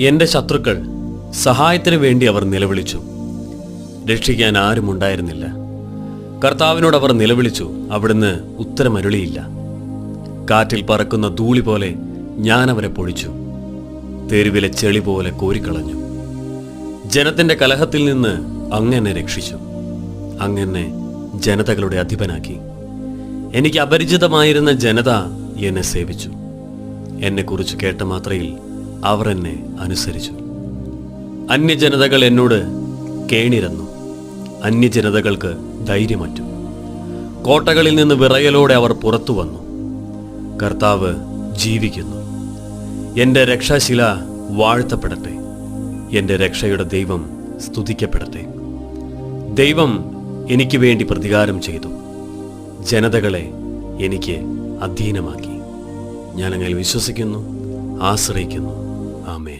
എന്റെ ശത്രുക്കൾ സഹായത്തിന് വേണ്ടി അവർ നിലവിളിച്ചു. രക്ഷിക്കാൻ ആരും ഉണ്ടായിരുന്നില്ല. കർത്താവിനോട് അവർ നിലവിളിച്ചു അവിടുന്ന് ഉത്തരമരുളിയില്ല. കാറ്റിൽ പറക്കുന്ന ധൂളി പോലെ ഞാൻ അവരെ പൊഴിച്ചു. തെരുവിലെ ചെളി പോലെ കോരിക്കളഞ്ഞു. ജനത്തിന്റെ കലഹത്തിൽ നിന്ന് അങ്ങനെ രക്ഷിച്ചു. അങ്ങനെ ജനതകളുടെ അധിപനാക്കി. എനിക്ക് അപരിചിതമായിരുന്ന ജനത എന്നെ സേവിച്ചു. എന്നെക്കുറിച്ച് കേട്ട മാത്രയിൽ അവർ എന്നെ അനുസരിച്ചു. അന്യജനതകൾ എന്നോട് കേണിരന്നു. അന്യജനതകൾക്ക് ധൈര്യമറ്റു. കോട്ടകളിൽ നിന്ന് വിറയലോടെ അവർ പുറത്തു വന്നു. കർത്താവ് ജീവിക്കുന്നു. എന്റെ രക്ഷാശില വാഴ്ത്തപ്പെടട്ടെ. എന്റെ രക്ഷയുടെ ദൈവം സ്തുതിക്കപ്പെടട്ടെ. ദൈവം എനിക്ക് വേണ്ടി പ്രതികാരം ചെയ്തു. ജനതകളെ എനിക്ക് അധീനമാക്കി. ഞാനങ്ങനെ വിശ്വസിക്കുന്നു ആശ്രയിക്കുന്നു. ആമേൻ